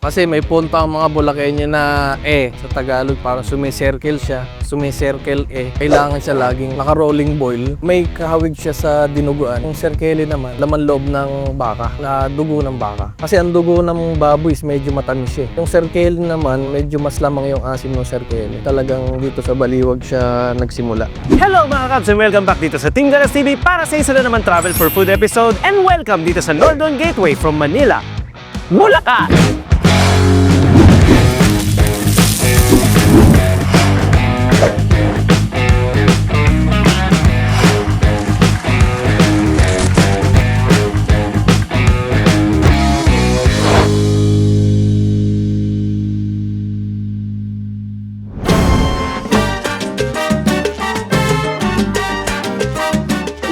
Kasi may punta ang mga Bulakenyo na E sa Tagalog parang sumicircle siya, sumicircle E. Kailangan siya laging naka-rolling boil. May kahawig siya sa dinuguan. Yung serkele naman, laman loob ng baka, na dugo ng baka. Kasi ang dugo ng baboy is medyo matamis siya. Yung serkele naman, medyo mas lamang yung asim ng serkele. Talagang dito sa Baliwag siya nagsimula. Hello mga Kabs and welcome back dito sa Team Galas TV para sa isa na naman travel for food episode and welcome dito sa Northern Gateway from Manila, Bulacan!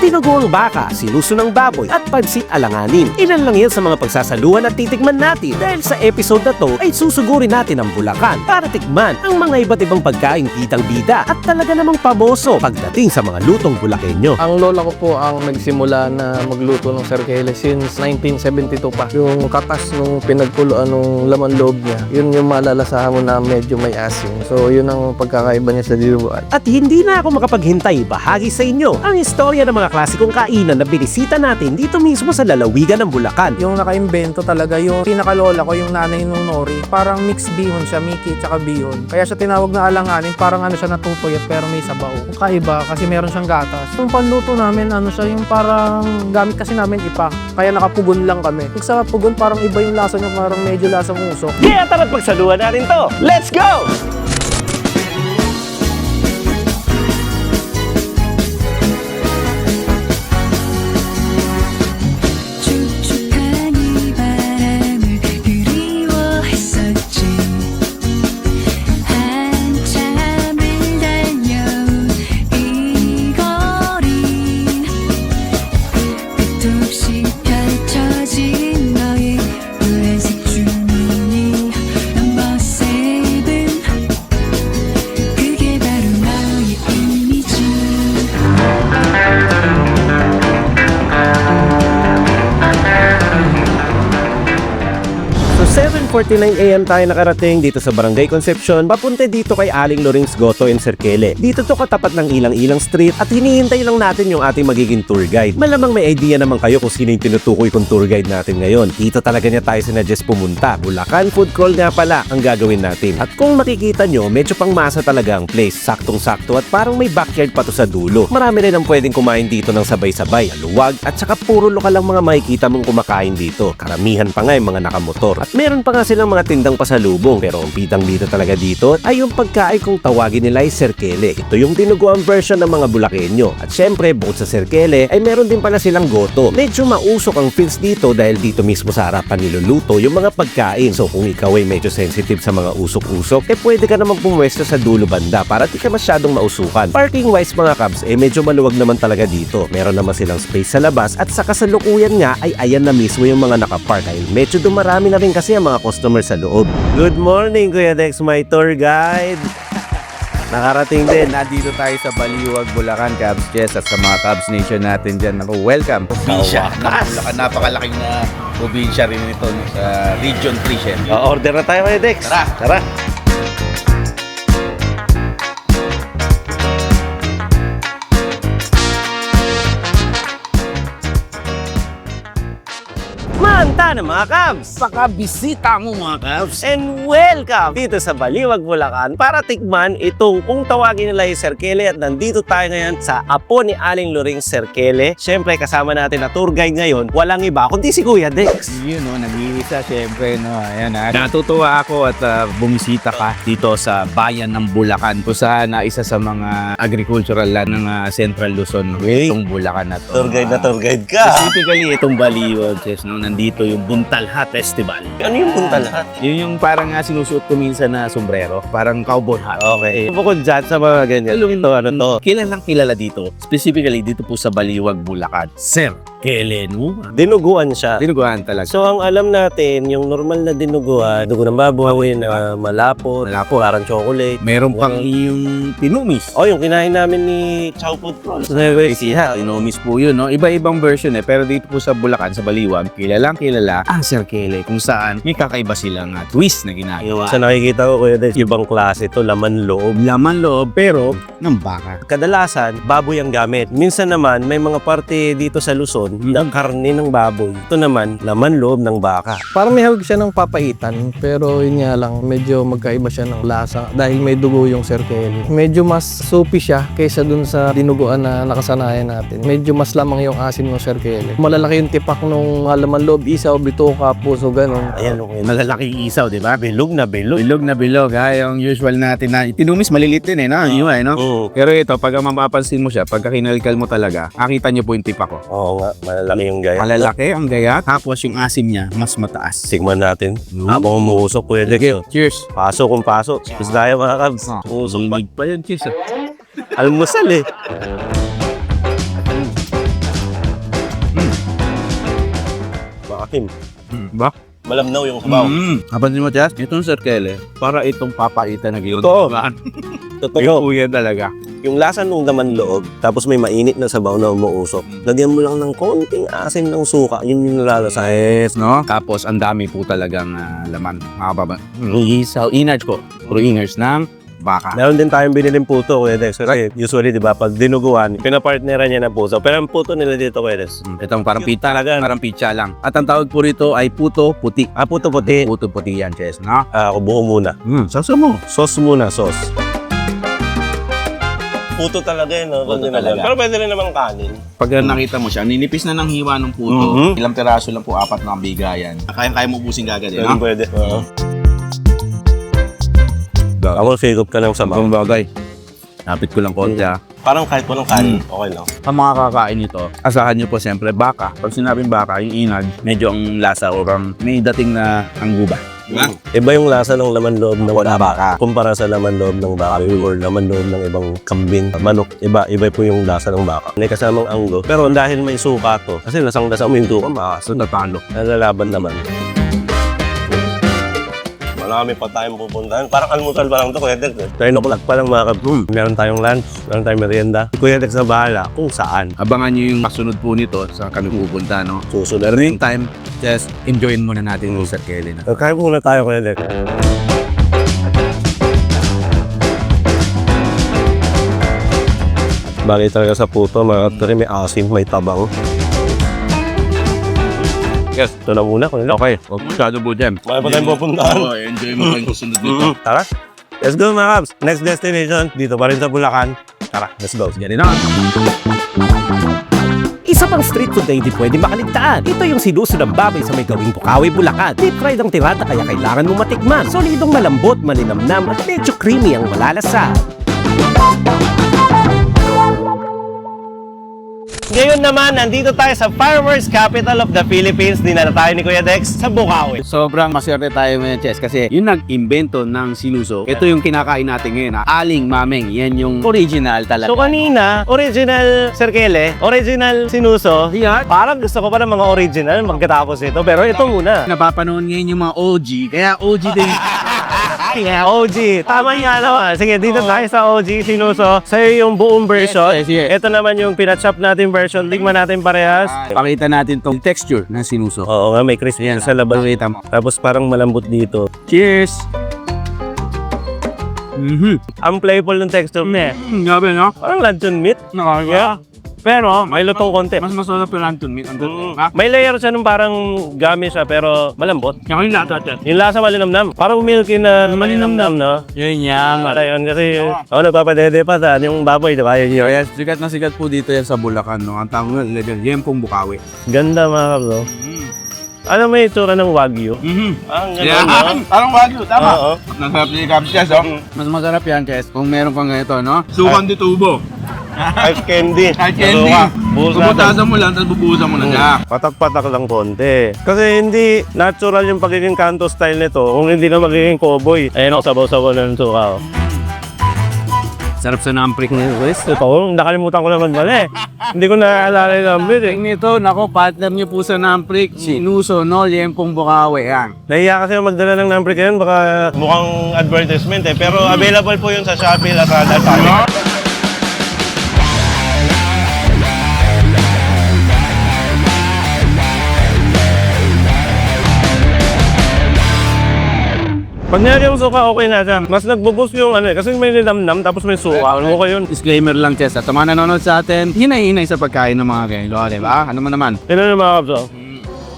Dinuguang baka, sinuso ng baboy at pansit alanganin. Ilan lang yan sa mga pagsasaluhan at titikman natin dahil sa episode na to ay susugurin natin ang Bulacan para tikman ang mga iba't ibang pagkain kitang bida at talaga namang pamoso pagdating sa mga lutong Bulakenyo. Ang lola ko po ang nagsimula na magluto ng serkele since 1972 pa. Yung katas nung pinagkuluan nung laman loob niya, yun yung malalasahan mo na medyo may asim. So yun ang pagkakaiba niya sa dinuguan. At hindi na ako makapaghintay bahagi sa inyo ang istorya ng mga klasikong kainan na binisita natin dito mismo sa lalawigan ng Bulacan. Yung nakaimbento talaga, yung pinakalola ko, yung nanay nung Nori, parang mixed bihon siya, Mickey tsaka bihon. Kaya siya tinawag na alanganin, parang ano siya natutuyot pero may sabaw. Kaiba kasi meron siyang gatas. Yung panluto namin, ano siya, yung parang gamit kasi namin ipa. Kaya nakapugon lang kami. Pag sa pugon, parang iba yung lasa niya, parang medyo lasang usok. Kaya tara't pagsaluhan natin to. Let's go! 7.49am tayo nakarating dito sa Barangay Concepcion papunta dito kay Aling Lorings Goto and Cerquele. Dito to katapat ng ilang-ilang street at hinihintay lang natin yung ating magiging tour guide. Malamang may idea naman kayo kung sino yung tinutukoy kong tour guide natin ngayon. Dito talaga niya tayo sinuggest pumunta. Bulacan Food Crawl nga pala ang gagawin natin. At kung makikita nyo, medyo pang masa talaga ang place. Saktong-sakto at parang may backyard pa to sa dulo. Marami rin ang pwedeng kumain dito ng sabay-sabay. Luwag at saka puro lokal lang mga makikita mong kumakain dito. Karamihan pa nga yung mga nakamotor. At meron pa nga silang mga tindang pasalubong. Pero ang bidang bida talaga dito ay yung pagkain kung tawagin nila ay serkele. Ito yung dinuguan version ng mga Bulakenyo. At syempre, bukod sa serkele, ay meron din pala silang goto. Medyo mausok ang feels dito dahil dito mismo sa harapan niluluto yung mga pagkain. So kung ikaw ay medyo sensitive sa mga usok-usok, eh pwede ka namang pumwesto sa dulo banda para di ka masyadong mausukan. Parking wise mga cabs, eh medyo maluwag naman talaga dito. Meron naman silang space sa labas at sa kasalukuyan nga ay ayan na mismo yung mga nakapark dahil medyo dumarami na rin kasi ang mga customer sa loob. Good morning Kuya Dex, my tour guide. Nakarating din. Nandito tayo sa Baliwag, Bulacan, Cubs Chess at sa mga Cubs Nation natin dyan. Ako, welcome. Probinsya. Bulacan, napakalaking na probinsya rin ito no, sa Region 3, syempre. order na tayo Kuya Dex. Tara. Tara. Na mga Cubs! Pakabisita mo mga Cubs. And welcome dito sa Baliwag, Bulacan para tikman itong kung tawagin nila yung Serkele at nandito tayo ngayon sa apo ni Aling Loring Serkele. Siyempre kasama natin na tour guide ngayon, walang iba kundi si Kuya Dex. Yun no, nag-iisa syempre no. Ayan ha. Natutuwa ako at ah, bumisita ka dito sa bayan ng Bulacan. Kung saan na isa sa mga agricultural land ng ah, Central Luzon. Okay. Itong Bulacan na to. Tour guide na tour guide ka. Specifically, itong Baliwag, yes, no, nandito yung Buntalhat Festival. Ano yung punta lahat? Yun yung parang nga sinusuot ko minsan na sombrero. Parang cowboy hat. Okay. Bukod dyan sa mga ganyan. Alam Ito, ano to? Kilalang kilala dito, specifically dito po sa Baliwag, Bulacan. Sir Kelen mo. Dinuguan siya. Dinuguan talaga. So ang alam natin, yung normal na dinuguan, dugo ng baboy na malapot, malapot, parang chocolate. Meron pang yung tinumis. Oh, yung kinain namin ni Chow Food Trolls. Siha, tinumis po yun, no? Iba-ibang version eh. Pero dito po sa Bulacan, sa Baliwag, kilalang kilala ang Sir Kele. Kung saan may kakaiba silang ah, twist na ginagawa. Sa nakikita ko, Kuya Des, ibang klase to, laman loob. Laman loob, pero ng baka. Kadalasan, baboy ang gamit. Minsan naman, may mga parte dito sa Luzon na karne ng baboy. Ito naman, laman loob ng baka. Parang may hawig siya ng papaitan, pero yun nga lang, medyo magkaiba siya ng lasa dahil may dugo yung Sir Kelly. Medyo mas soupy siya kaysa dun sa dinuguan na nakasanayan natin. Medyo mas lamang yung asim ng Sir Kelly. Malalaki yung tipak nung halaman loob, isaw, bituka, puso, ganun. Ayan, okay. Malalaking isaw, di ba? Bilog na bilog. Bilog na bilog, ha? Yung usual natin na tinumis, malilit din eh, no? Yung eh, no? Oo. Pero ito, pag ang mapapansin mo siya, pagka kinalikal mo talaga, nakita niyo po yung tipa ko. Oo nga, malalaki yung gaya. Malalaki ang gaya, tapos yung asim niya, mas mataas. Sigman natin. Habang umuusok, Kuya Des. Cheers! Pasok kung pasok. Mas tayo mga kabs. Usok pa. pa yun, cheers. Almusal eh. Bakit? Ba? Malamnaw yung sabaw. Mm. Kapansin mo, Chas? Itong Sir Kele, para itong papaitan na gilid. Totoo. Maan. Totoo. Kuya talaga. Yung lasa nung laman loob, tapos may mainit na sabaw na umuusok. Lagyan mo lang ng konting asin ng suka, yun yung nalalasa. Yes, no? Tapos, ang dami po talagang ah, laman. Mga baba. Isaw, innards ko. Innards ng baka. Meron din tayong biniling puto, Kuya Dex. Kasi usually, di ba, pag dinuguan, pinapartneran niya ng puso. Pero ang puto nila dito, Kuya Dex. Mm, Itong parang Cute pita, talaga. parang pizza lang. At ang tawag po rito ay puto puti. Ah, puto puti. Puto puti yan, Chess, no? Ah, ako buo muna. Mm, sasa mo. Sauce muna, sauce. Puto talaga yun, no? Puto dinuguan. talaga. Pero pwede rin naman kanin. Pag nakita mo siya, ninipis na ng hiwa ng puto. Mhm. Ilang piraso lang po, apat na bigayan. Kaya-kaya mo ubusin gagad, eh, Pwede, no? pwede. Oo. Ako, sigop ka ng sabaw. Ibang bagay. Napit ko lang konti, ah. Parang kahit walang kanin, okay lang. Ang mga kakain nito, asahan nyo po siyempre baka. Pag sinabing baka, yung inag, medyo ang lasa o ang may dating na ang guba. Diba? Iba yung lasa ng laman loob ng baka kumpara sa laman loob ng baka or laman loob ng ibang kambing, manok. Iba, iba po yung lasa ng baka. May kasamang anggo. Pero dahil may suka to, kasi lasang-lasa mo yung suka, makasunod. Natalo. Nalalaban naman. Marami pa tayong pupuntahan. Parang almusal pa lang to, Kuya Dex. 10 o'clock pa lang mga kab. Meron tayong lunch, meron tayong merienda. Si Kuya Dex na bahala kung saan. Abangan nyo yung kasunod po nito sa kami pupunta, no? Susunod. Pero meantime, just enjoyin muna natin yung Sir Kelly na. Kaya muna tayo, Kuya Dex. Bagay talaga sa puto, mga kapatid, may asim, may tabang. Yes, ito na muna. Dex. Okay, huwag masyado po dyan. Marami pa tayong pupuntahan. Oo, enjoy mo pa yung kasunod nito. Mm, Tara, let's go mga kabs. Next destination, dito pa rin sa Bulacan. Tara, let's go. Yan na. Isa pang street food na hindi pwede makaligtaan. Ito yung sinuso ng baboy sa may gawing Bukawi, Bulacan. Deep fried ang tirada kaya kailangan mo matikman. Solidong malambot, malinamnam at medyo creamy ang malalasap. Ngayon naman, nandito tayo sa Fireworks Capital of the Philippines. Dinala tayo ni Kuya Dex sa Bukawi. Sobrang maswerte tayo ngayon, Chess, kasi yung nag-invento ng sinuso, ito yung kinakain natin ngayon, ha? Aling Mameng. Yan yung original talaga. So kanina, original Serkele, original Sinuso. Yan. Parang gusto ko pa ng mga original magkatapos ito. Pero ito muna. napapanood ngayon yung mga OG, kaya OG din. Yeah, OG. Tama nga naman. Sige, dito tayo sa OG Sinuso. Sa'yo yung buong version. Yes, yes, yes. Ito naman yung pinachop natin version. Tingnan natin parehas. Pakita natin tong texture ng sinuso. Oo nga, may crispy Ayan, sa labas. Pakita mo. Tapos parang malambot dito. Cheers! Mhm. Ang playful ng texture niya. Mm, Grabe, no? Parang luncheon meat. Nakakaya. Yeah. Pero may lutong konti. Mas masarap yung lantern meat. Ang Mm. May layer siya nung parang gummy siya pero malambot. Yung yung lata, Chess. Yung lasa malinamnam. Parang milky na malinamnam, no? Yun yan. Para yun kasi, ako nagpapadede pa sa yung baboy, di ba? Yun yun. Yes, sikat na sikat po dito yan sa Bulacan, no? Ang tawag nila dyan, Yempong Bukawi. Ganda mga kabro. Ano may itsura ng wagyu? Mhm. Ang Yeah, ganda, no? parang wagyu, tama. Oo. Nasarap si Caps Chess, oh. Mas masarap yan, Chess, kung meron kang ganito, no? Sukan di tubo. Ice candy. Kahit candy. Suka. Buhos natin. Bubutasan mo lang, tapos bubuhusan mo na siya. Patak-patak lang konti. Kasi hindi natural yung pagiging kanto style nito kung hindi na magiging cowboy. Ayun ako sabaw-sabaw na ng suka. Oh. Sarap sa namprik na yun, Wes. Ito, nakalimutan ko naman pala eh. Hindi ko naaalala yung number eh. Nito, nako, partner niyo po sa namprik, si Nuso, no, Liempong Bukawi, yan. Nahiya kasi ako magdala ng number kayo, baka mukhang advertisement eh. Pero available po yun sa Shopee, Lazada, Shopee. Pag nilagay mo suka, okay na siya. Mas nagbo-boost yung ano eh, kasi may nilamnam tapos may suka. Ano ko yun? Disclaimer lang, Chess, at mga nanonood sa atin, hinay-hinay sa pagkain ng mga ganito, di ba? Ano mo naman? Tignan yung mga kabs, oh.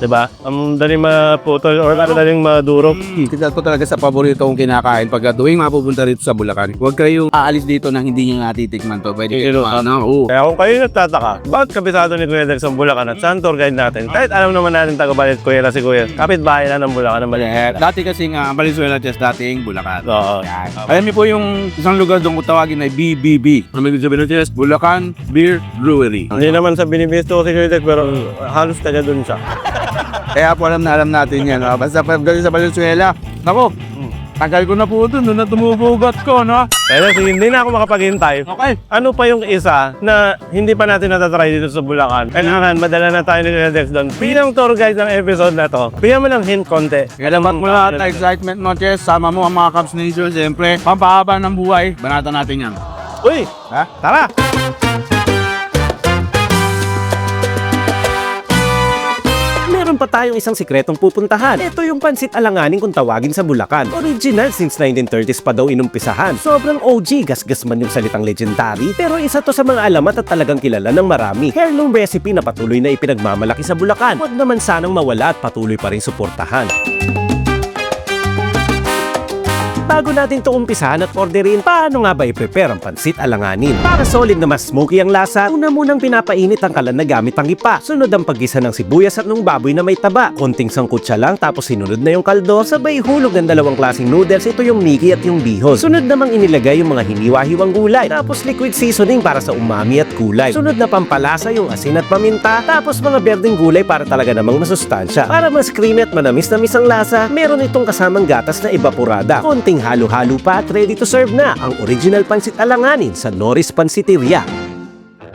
Diba? Ang daling maputol or ang daling madurog. Hmm, kita ko talaga sa paborito kong kinakain pagka tuwing mapupunta rito sa Bulacan. Huwag kayong aalis dito nang hindi nyo natitikman to. Pwede kayo ano, oo. Kaya kung kayo nagtataka, bakit kabisado ni Kuya Dex ang Bulacan at saan tour guide natin? Kahit alam naman natin taga-balit Kuya na si Kuya. Kapit bahay na ng Bulacan ng Eh, Balayan. dati kasi nga, Valenzuela Chess, dating Bulacan. Oo. Yan. Alam niyo po yung isang lugar doon ko tawagin ay BBB. Ano may sabihin Chess? Bulacan Beer Brewery. Hindi naman sa binibisto ko si Kuya Dex pero halos taga dun siya. Kaya po alam na alam natin yan. No? Basta pag galing sa Valenzuela, nako, tagal ko na po doon, doon na tumubugat ko, no? Pero sige, hindi na ako makapaghintay. Okay. Ano pa yung isa na hindi pa natin natatry dito sa Bulacan? Kailangan madala na tayo ni Dex doon. Bilang tour guide ng episode na to, bigyan mo ng hint konti. Kalamat mo lahat ng excitement mo, Chess. Sama mo ang mga Cubs Nation, siyempre. Pampahaba ng buhay, banatan natin yan. Uy! Ha? Tara! Pa tayong isang sikretong pupuntahan. Ito yung pansit alanganin kung tawagin sa Bulacan. Original since 1930s pa daw inumpisahan. Sobrang OG, gasgas man yung salitang legendary, pero isa to sa mga alamat at talagang kilala ng marami. Heirloom recipe na patuloy na ipinagmamalaki sa Bulacan. Huwag naman sanang mawala at patuloy pa rin suportahan. Bago natin to umpisahan at orderin, paano nga ba i-prepare ang pansit alanganin? Para solid na mas smoky ang lasa, una munang pinapainit ang kalan na gamit ang ipa. Sunod ang paggisa ng sibuyas at ng baboy na may taba. Konting sangkutsa lang tapos sinunod na yung kaldo, sabay hulog ng dalawang klaseng noodles, ito yung Miki at yung bihon. Sunod namang inilagay yung mga hiniwa-hiwang gulay, tapos liquid seasoning para sa umami at kulay. Sunod na pampalasa yung asin at paminta, tapos mga berdeng gulay para talaga namang masustansya. Para mas creamy at manamis-namis ang lasa, meron itong kasamang gatas na evaporada. Konting halo-halo pa at ready to serve na ang original pansit alanganin sa Norris Pansiteria.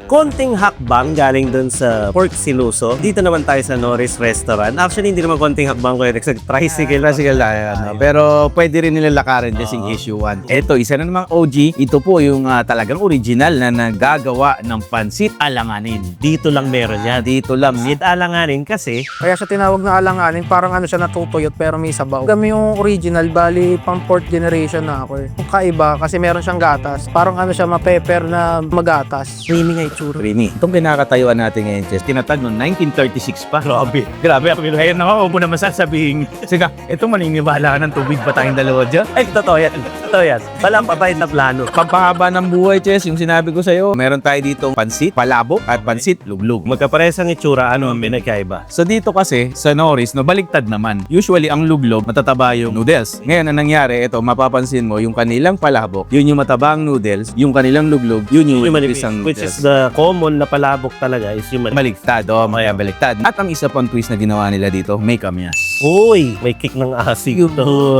Konting hakbang galing dun sa Pork Siluso. Dito naman tayo sa Norris Restaurant. Actually, hindi naman konting hakbang ko yun. Nag-tricycle. Tricycle tayo, ano. Pero pwede rin nila lakarin just in case you want. Ito, isa na namang OG. Ito po yung ah, talagang original na nagagawa ng pansit alanganin. Dito lang meron yan. Dito lang. Meat alanganin kasi Kaya siya tinawag na alanganin, parang ano siya natutuyot pero may sabaw. Kami yung original, bali pang fourth generation na ako eh. Yung kaiba kasi meron siyang gatas. Parang ano siya, ma-pepper na magatas. creamy nga itsura. Creamy. Itong kinakatayuan natin ngayon, Chess, tinatag noong 1936 pa. Grabe. Grabe. Ako ngayon ako, huwag mo naman sasabihin. Sige, ito maniniwala ka ng tubig pa tayong dalawa dyan. Ay, totoo yan. Totoo yan. Walang patay na plano. Pampahaba ng buhay, Chess, yung sinabi ko sa'yo. Meron tayo dito pansit, palabok, at pansit, luglug. Magkapares ang itsura, ano ang pinagkaiba? So dito kasi, sa Norris, no, baligtad naman. Usually, ang luglog, matataba yung noodles. Ngayon, ang nangyari, ito, mapapansin mo, yung kanilang palabok, yun yung matabang noodles, yung kanilang luglog, yun yung, Yung manipis ang Which noodles. is the common na palabok talaga is yung manipis. Baligtad, oh, mga baligtad. At ang isa pang twist na ginawa nila dito, may kamyas. Uy, may kick ng asig. Yun,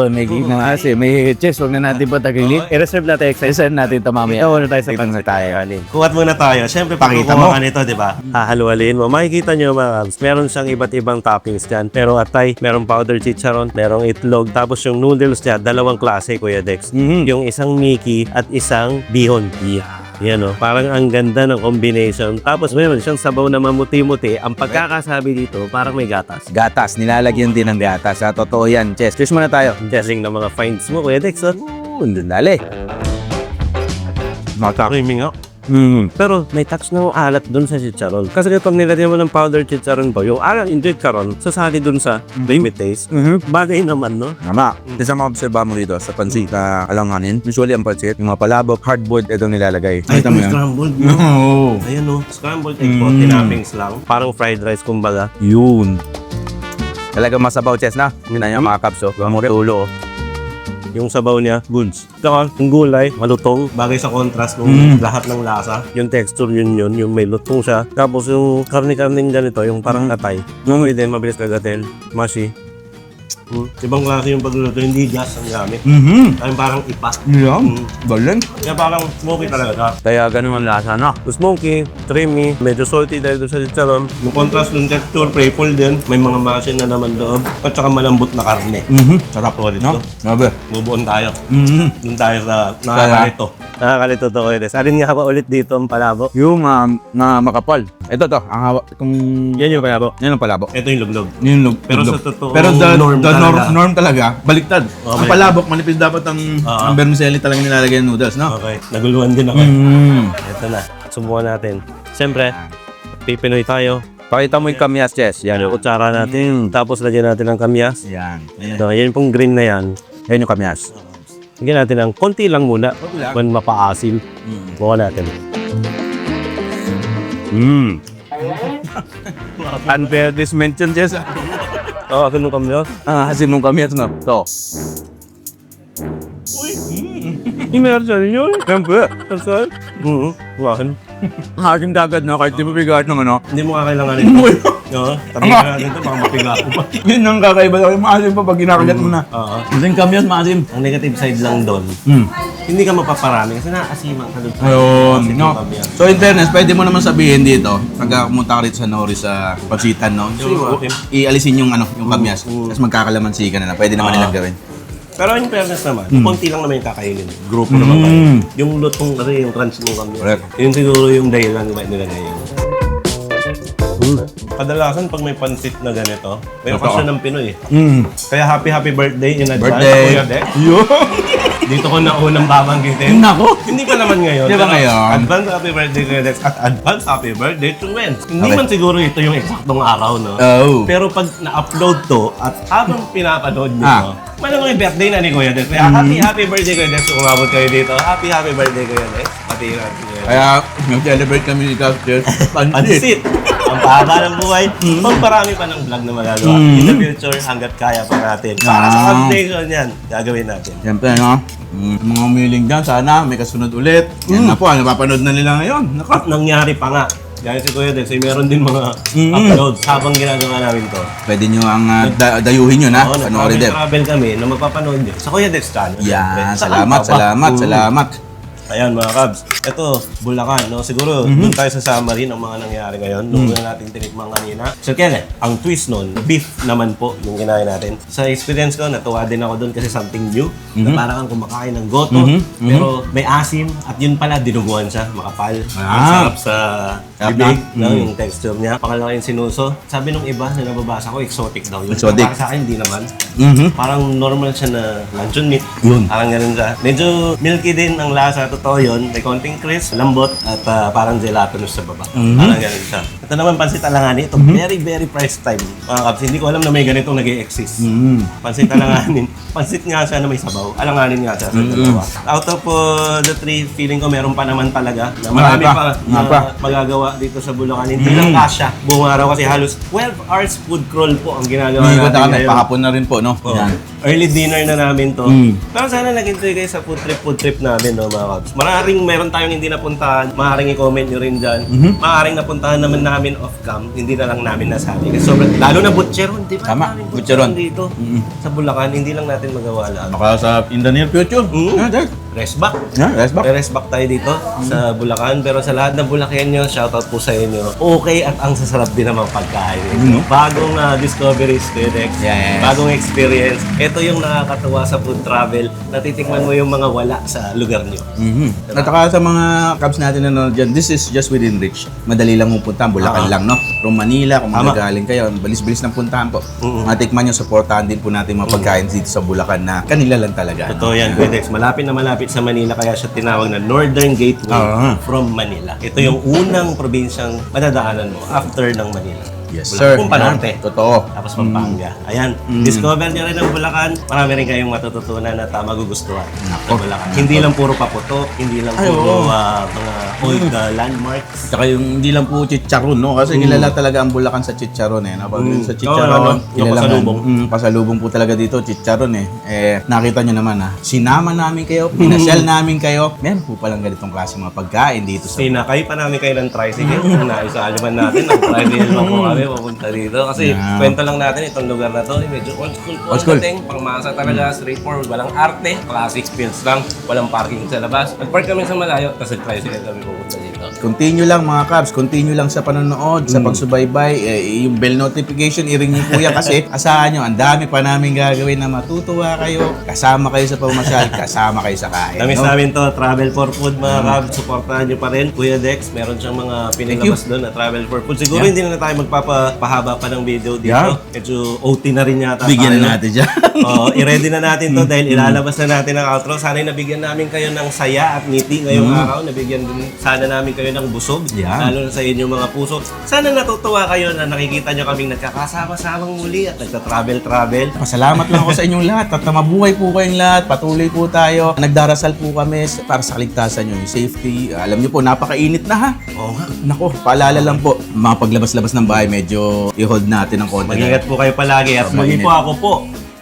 may gig na kasi, may chest, huwag na natin patagilin. I-reserve natin exercise. Isa natin ito mamaya. Ito muna tayo sa muna tayo. Kuhat muna tayo. Siyempre, Pakita pagkukuha mo. ka nito, di ba? Hahalualin mo. Makikita nyo mga kabs, meron siyang iba't ibang toppings dyan. Merong atay, merong powdered chicharon, merong itlog. Tapos yung noodles niya, dalawang klase, Kuya Dex. Mhm. Yung isang Mickey at isang bihon. Yan o, parang ang ganda ng combination. Tapos meron siyang sabaw na mamuti-muti. Ang pagkakasabi dito, parang may gatas. Gatas, nilalagyan din ng gatas. Sa totoo yan, Chess. Cheers muna tayo. Galing ng mga finds mo, Kuya Dex. Oh. Oo, dali. Nakakiming ako. Mm. Pero may touch ng alat dun sa chicharon. Kasi kapag nilagyan mo ng powdered chicharon po, yung alat yung chicharon, sasali dun sa creamy taste. Mhm. Bagay naman, no? Tama. Kasi sa mga obserba mo dito sa pansit na alanganin, usually ang pansit, yung mga palabok, hardboiled, ito nilalagay. Nakita mo yan? scrambled, no? Oo. Ayun, no? Scrambled egg po, Mm. tinapings lang. Parang fried rice, kumbaga. Yun. Talagang masabaw, Chess na. Yun na yan, mga kaps, oh. Gamore. Tulo, oh. Yung sabaw niya, goods. Saka, yung gulay, malutong. Bagay sa contrast ng Mm. lahat ng lasa. Yung texture yun yun, yung may lutong siya. Tapos yung karne-karne ganito, yung parang atay. Yung din, mabilis kagatin, mashi. Hmm. Ibang klase yung pagluluto, hindi gas ang gamit. Mhm. Ay, parang ipa. Yan. Galing. Kaya parang smoky talaga siya. Kaya ganun ang lasa na. Smoky, creamy, medyo salty dahil doon sa chicharon. Yung contrast ng texture, playful din. May mga masin na naman loob. At saka malambot na karne. Mhm. Sarap ulit No? to. Grabe. Bubuon tayo. Mhm. Doon tayo sa nakakalito. Nakakalito to, Edes. Alin nga ba ulit dito ang palabo? Yung um, na makapal. Ito to, ang hawak kung Yan yung palabo. yan ang palabo. Ito yung luglog. Yun lug. Pero lug- sa totoo, Pero the norm the talaga. norm talaga, baliktad. Ang palabok manipis dapat ang Oo. ang vermicelli talaga nilalagay ng noodles, no? Okay, naguluhan din ako. Mm. Ito na, subukan natin. Siyempre, pipinoy tayo. Pakita mo yung kamyas, Jess. Yan. Yung kutsara natin, tapos lagyan natin ng kamyas. Yan. Ayan. So, yan pong green na yan. Yan yung kamyas. Lagyan natin ng konti lang muna. lang. Kung mapaasim. Mm. Bukan natin. Mmm. Advertisement yun, Jess. Oo, oh, ganun kamyas. Ah, hasim nung kamyas, no? To. Hindi meron siya yun. Siyempre. Siyempre. Oo. Bukan. Hasim kagad, no? Kahit di mo bigat ng ano. Hindi mo kakailangan ito. Oo. Tabi ka natin ito, baka mapiga ako pa. Yun ang kakaiba daw. Maasim pa pag kinakagat mo na. Oo. Kasing kamyas, maasim. Ang negative side lang doon, Mm. hindi ka mapaparami kasi nakasiman ka doon. Ayun, Kasi no? yung kamyas. So in fairness, pwede mo naman sabihin dito, pag pumunta ka rito sa Nori sa Pansitan, no? So, Okay. ialisin yung ano, yung kamyas. Tapos magkakalamansi ka na na. Pwede naman Ah. nilang gawin. Pero in fairness naman, konti lang naman yung kakainin. Grupo naman kayo. Yung lutong, ano yung crunch mo kami. Correct. Yun siguro yung dahilan nila ngayon. Kadalasan pag may pansit na ganito, may Totoo. okasyon ng Pinoy. eh. Mm. Kaya happy happy birthday in advance. Birthday. Kuya Dex. Dito ko na unang babanggitin. Nako! Hindi pa naman ngayon. Di ba pero ngayon? Advance happy birthday Kuya Dex at advance happy birthday to Wens. Hindi Okay. man siguro ito yung eksaktong araw, no? Oh. Pero pag na-upload to at habang pinapanood nyo, Ah. malamang yung birthday na ni Kuya Dex. Kaya happy, happy birthday Kuya Dex kung umabot kayo dito. Happy, happy birthday Kuya Dex. Pati yung happy Kuya Dex. Kaya, nag-celebrate kami ni Captain. Pansit. Pansit! Ang pahaba ng buhay. Pagparami pa ng vlog na magagawa. In the future, hanggat kaya pa natin. Para sa Ah. foundation yan, gagawin natin. Siyempre, no? Mm, mga umiling dyan, sana may kasunod ulit. Yan na po, ah, napapanood na nila ngayon. Nako. At nangyari pa nga. Gaya si Kuya Dex, ay meron din mga Mm. uploads habang ginagawa namin to. Pwede nyo ang ah, da- dayuhin yun, ha? Oo, Panoorin din. travel kami na mapapanood nyo sa Kuya Dex channel. Siyempre. Yan, Saan salamat, ba? salamat, Mm. salamat. Ayan mga Cubs, ito, Bulacan, no? Siguro, Mhm. doon tayo sa summary ng mga nangyari ngayon. Nung una natin tinikmang kanina. So, Ken, ang twist nun, beef naman po yung kinain natin. Sa experience ko, natuwa din ako doon kasi something new. Mhm. Na parang kang kumakain ng goto, pero may asim. At yun pala, dinuguan siya, makapal. Ang Ah. sarap sa bibig, na. no? Mm. yung texture niya. Pangalawa yung sinuso. Sabi nung iba na nababasa ko, exotic daw yun. Exotic. Para sa akin, hindi naman. Mhm. Parang normal siya na luncheon meat. Yun. Parang ganun siya. Medyo milky din ang lasa. Totoo yun. May konting crisp, lambot, at ah, parang gelatinous sa baba. Mhm. Parang ganun siya. Ito naman pansit alanganin. Ito very, very price time. Mga kaps, hindi ko alam na may ganitong nag exist Mhm. Pansit alanganin. Pansit nga siya na may sabaw. Alanganin nga siya sa dalawa. Out of uh, the three, feeling ko meron pa naman talaga na marami Marami pa. pa, na Marami pa. magagawa dito sa Bulacan. Hindi lang kasya. Buong araw kasi halos 12 hours food crawl po ang ginagawa Iikot natin na kami, ngayon. pahapon na rin po, no? Oo. Yan. Early dinner na namin to. Mm. Pero sana nag-enjoy kayo sa food trip, food trip namin, no, mga kabs. Maaaring meron tayong hindi napuntahan, maaaring i-comment nyo rin dyan. Mhm. Maaaring napuntahan naman namin off-cam, hindi na lang namin nasabi. Kasi sobrang, lalo na butcheron, di ba? Tama, Maraming butcheron. dito. Mhm. Sa Bulacan, hindi lang natin magawa lahat. Baka sa in the near future. Mm. Yeah, Dad. Rest back. Yeah, rest back. Rest back tayo dito sa Bulacan. Pero sa lahat ng Bulacanyo, shoutout po sa inyo. Okay at ang sasarap din naman pagkain. Mm. Bagong ah, discoveries, Dedex. Yes. Bagong experience. Ito yung nakakatuwa sa food travel. Natitikman mo yung mga wala sa lugar nyo. Mhm. At saka sa mga cabs natin na nanonood dyan, this is just within reach. Madali lang pupunta, Bulacan Ah. lang, no? From Manila, kung Tama. magagaling kayo, balis-bilis ng puntahan po. Mm-mm. Matikman nyo, supportahan din po natin mga pagkain dito sa Bulacan na kanila lang talaga. no? Totoo yan, Dedex. Malapit na malapit sa Manila, kaya siya tinawag na Northern Gateway Ah. from Manila. Ito yung unang probinsyang madadaanan mo after ng Manila. Yes, Bulacan. sir. Kung panorte. Yan. Totoo. Tapos Pampanga. Ayan, discover nyo rin ang Bulacan. Marami rin kayong matututunan at uh, magugustuhan sa Bulacan. Hindi lang puro paputok, hindi lang puro ah, mga old ah, landmarks. Saka yung hindi lang po chicharon, no? Kasi kilala talaga ang Bulacan sa chicharon, eh. Napag Mm. sa chicharon, Oo, oo. no? Yung pasalubong. Mm, pasalubong po talaga dito, chicharon, eh. Eh, nakita nyo naman, ha? Sinama namin kayo, pinasyal namin kayo. Meron po palang ganitong klase mga pagkain dito sa... Sinakay pa namin kayo ng tricycle. Kung naisaliman natin, ang tricycle pa po kami. Kami pupunta dito. Kasi Yeah. kwento lang natin itong lugar na to. eh, Medyo old school po Old ang school. dating. Pangmasa talaga, straightforward. Walang arte. Classic feels lang. Walang parking sa labas. Nag-park kami sa malayo. Tapos nag-tricycle kami pupunta dito. Continue lang mga Cubs, continue lang sa panonood, sa pagsubaybay, eh, yung bell notification, i-ring niyo po yan kasi asahan nyo, ang dami pa namin gagawin na matutuwa kayo, kasama kayo sa pamasyal, kasama kayo sa kain. Namis no? namin to, travel for food mga kabs. Supportahan nyo pa rin. Kuya Dex, meron siyang mga pinilabas doon na travel for food. Siguro Yeah. hindi na tayo magpapahaba pa ng video dito. Yeah. Medyo OT na rin yata Bigyan tayo. na natin dyan. Oo, i-ready na natin to dahil ilalabas na natin ang outro. Sana nabigyan namin kayo ng saya at ngiti ngayong araw. Nabigyan din sana namin kayo ng busog. Yeah. Lalo na sa inyong mga puso. Sana natutuwa kayo na nakikita nyo kaming nagkakasama-samang muli at nagta-travel-travel. Pasalamat lang ako sa inyong lahat at mabuhay po kayong lahat. Patuloy po tayo. Nagdarasal po kami para sa kaligtasan nyo, yung safety. Alam nyo po, napakainit na ha. Oo nga. Nako, paalala lang po, mga paglabas-labas ng bahay, medyo i-hold natin ng konti. Mag-ingat po kayo palagi at maging po ako po,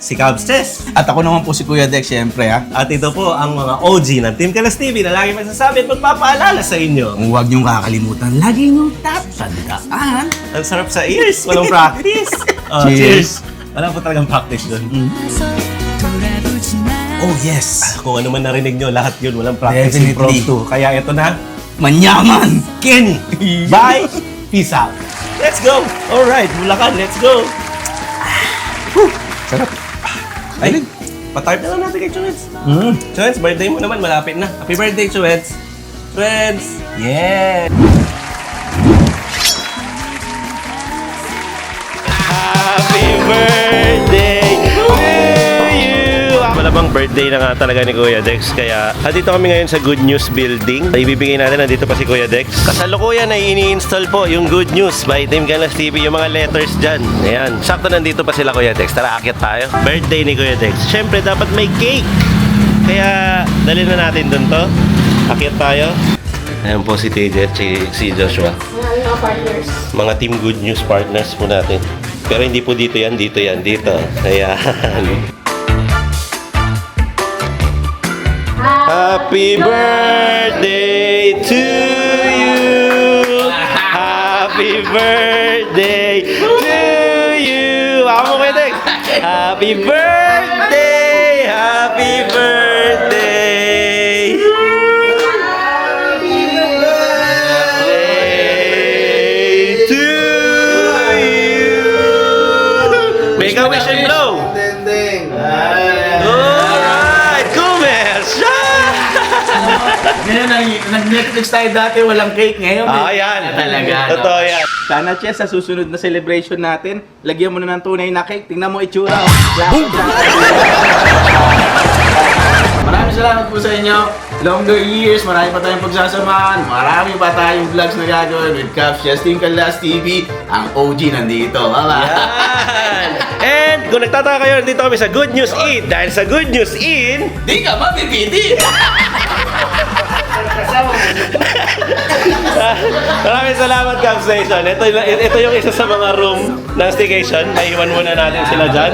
si Cubstes. At ako naman po si Kuya Dex, syempre ha. At ito po ang mga OG ng Team Kalas TV na lagi magsasabi at magpapaalala sa inyo. Huwag niyong kakalimutan, lagi niyong tatandaan. Ang sarap sa ears, walang practice. Uh, cheers. cheers! Wala po talagang practice doon. Mm. Oh yes! Ah, kung ano man narinig nyo, lahat yun, walang practice Definitely. impromptu. Kaya ito na, Manyaman! Kenny! Bye! Peace out! Let's go! Alright, Bulacan, let's go! Ah. Whew. Sarap. Ay, patype na lang natin kay Chuwens. Mm. Chuwens, birthday mo naman, malapit na. Happy birthday, Chuwens. Chuwens. Yeah. Happy birthday Malamang birthday na nga talaga ni Kuya Dex. Kaya andito kami ngayon sa Good News Building. Ibibigay natin, nandito pa si Kuya Dex. Kasalukuyan ay ini-install po yung Good News by Team Ganas TV, yung mga letters dyan. Ayan, sakto nandito pa sila Kuya Dex. Tara, akit tayo. Birthday ni Kuya Dex. Siyempre, dapat may cake. Kaya, dali na natin dun to. Akit tayo. Ayan po si Tejer, si, si Joshua. Mga partners. Mga Team Good News partners po natin. Pero hindi po dito yan, dito yan, dito. Ayan. Happy birthday to you. Happy birthday to you. Ako mo. Happy birthday. nag-Netflix tayo dati, walang cake. Ngayon, Ah, yan. Talaga. Totoo yan. Sana, Chess, sa susunod na celebration natin, lagyan mo na ng tunay na cake. Tingnan mo itsura. oh. Maraming salamat po sa inyo. Longer years, marami pa tayong pagsasamahan. Marami pa tayong vlogs na gagawin with Caps Justin Calas TV. Ang OG nandito. Bye-bye. Yan. And kung nagtataka kayo, dito kami sa Good News In. Dahil sa Good News In, Di ka mapipili. maraming salamat Camp Station. Ito, ito yung isa sa mga room ng staycation. Naiwan muna natin sila dyan.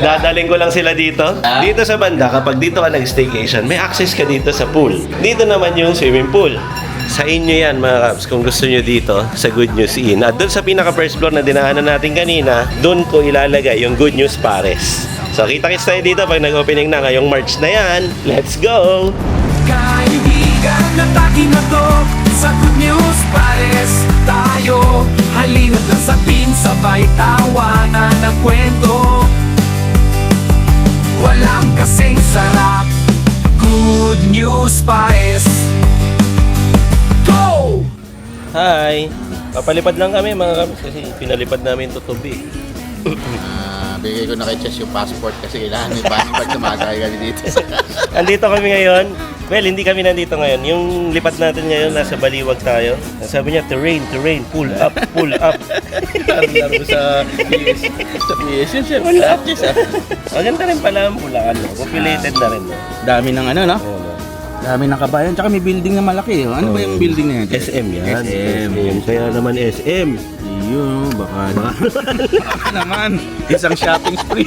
Dadaling ko lang sila dito. Dito sa banda, kapag dito ka nag-staycation, may access ka dito sa pool. Dito naman yung swimming pool. Sa inyo yan mga Caps kung gusto nyo dito sa Good News Inn. At doon sa pinaka first floor na dinaanan natin kanina, doon ko ilalagay yung Good News Pares. So kita-kits tayo dito pag nag-opening na ngayong March na yan. Let's go! Kaibigan na taking na to Sa good news pares tayo Halina't lang sa pin Sabay tawanan ng kwento Walang kasing sarap Good news pares Go! Hi! Papalipad lang kami mga kamis kasi pinalipad namin to tubi. Bigay ko na kay Chess yung passport kasi kailangan may passport sa masakay kami dito. Andito kami ngayon. Well, hindi kami nandito ngayon. Yung lipat natin ngayon, nasa Baliwag tayo. Sabi niya, terrain, terrain, pull up, pull up. Laro sa PS. Sa PS yun, Chef. Pull up. Ang ganda rin pala ang Bulacan. No? Populated na rin. Dami ng ano, no? Dami ng kabayan. Tsaka may building na malaki. Oh. Ano ba yung building na yan? Chef? SM yan. SM. Kaya naman SM. Yun, baka baka naman. Isang shopping spree.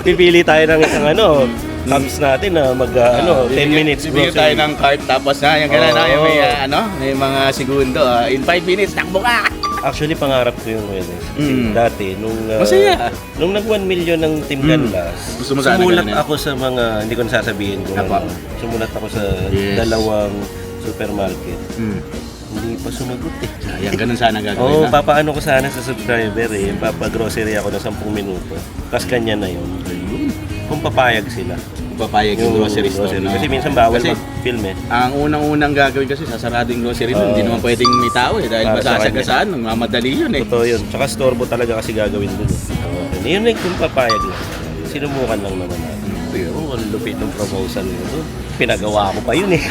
Pipili tayo ng isang ano, camps natin na mag, uh, ano, 10 minutes Bibigyan grocery. tayo ng cart tapos na, yung gano'n, yung may, ah, ano, may mga segundo. ah, in 5 minutes, takbo ka! Actually, pangarap ko yung Kuya Dex. Kasi Mm. dati, nung... ah, Masaya. Nung nag 1 million ng Team Mm. Canlas, Gusto mo sana sumulat ganun, eh? ako sa mga, hindi ko nasasabihin kung Apa. ano. Sumulat ako sa Yes. dalawang supermarket. Mm. Hindi pa sumagot eh. Sayang, ganun sana gagawin Oo, na. papaano ko sana sa subscriber eh. Papa-grocery ako ng 10 minuto. Tapos kanya na yun. Kung papayag sila. Papayag yung grocery store. no? Kasi minsan bawal Kasi mag-film eh. ang unang-unang gagawin kasi sasarado yung grocery doon. Oo. Hindi naman pwedeng may tao eh. Dahil Para sa masasagasaan, mamadali yun eh. Totoo yun. Tsaka storbo talaga kasi gagawin dun. eh. Yun eh, kung papayag lang. Sinumukan lang naman natin. Pero ang lupit ng proposal nito. Pinagawa ko pa yun eh.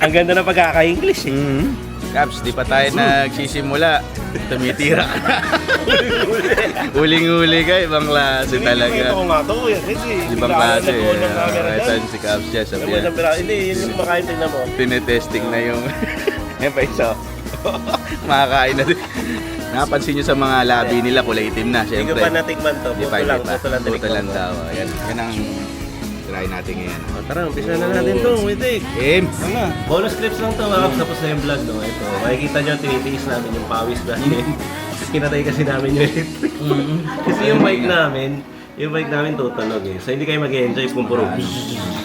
ang ganda ng pagkaka-English eh. Mm-hmm. Caps, di pa tayo nagsisimula. Tumitira ka na. Huling-huli ka, ibang klase talaga. Ito nga to eh. Kasi Ibang klase eh. Ito si Caps dyan, sabi yan. Hindi, yun yung makain tingnan mo. Tinetesting na yung... Yan pa isa. Makakain na din. Napansin nyo sa mga labi nila, kulay itim na, Hindi ko syempre. pa natikman to. Buto lang, buto lang. Buto lang ko. daw. Yan, yan ang try natin ngayon. O, Tara, umpisa na natin to. Wait, eh. Game! Ano? Bonus clips lang to, mga tapos na yung vlog, no? Ito, makikita nyo, tinitiis namin yung pawis dahil kinatay kasi namin yung electric. kasi yung mic namin, yung mic namin tutunog eh. So hindi kayo mag-enjoy kung puro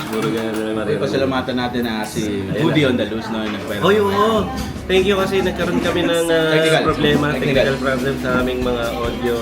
puro ganun na Okay, maririnig. pasalamatan natin na si Woody on the loose, no? Nagpwede. Oy, oo. Thank you kasi nagkaroon kami ng uh, Technical. problema, Technical. technical problem sa aming mga audio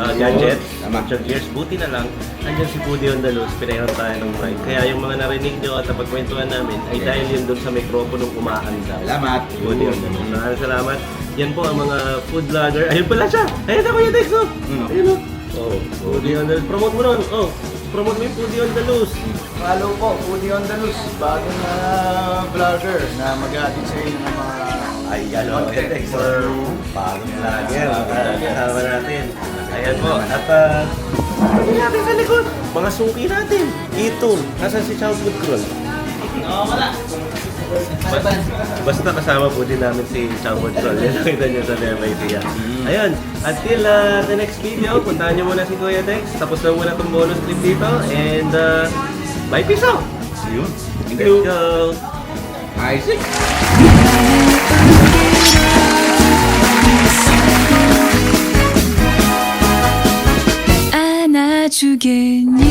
uh, gadgets, Tama. action gears. Buti na lang, andyan si Pudi on the loose, pinahiram tayo ng mic. Kaya yung mga narinig nyo at napagkwentuhan namin ay dahil yun doon sa mikroponong kumakanta. Salamat. Pudi on the loose. Maraming salamat. Yan po ang mga food vlogger. Ayun pala siya! Ayun ako yung text, oh! Mm. Ayun, oh! Oh, Pudi on the loose. Promote mo nun, oh! Promote mo yung Pudi on the loose. Follow po, Foodie on the Loose, bagong ah, vlogger na mag-aatid sa inyo ng mga Ay, ano, for bagong vlogger. Kasama natin. Ayan po. At uh, sabi natin sa likod, mga suki natin. Ito, nasa si Charles Woodcroll. Oo, wala. Basta, basta kasama po din namin si Charles Woodcroll. Yan nakita niyo sa MIT yan. Ayun, until uh, the next video, puntahan niyo muna si Kuya Dex. Tapos na muna itong bonus clip dito. And uh, bye, peace out! Yun. Thank Let's you. go! Isaac. 안아주겠니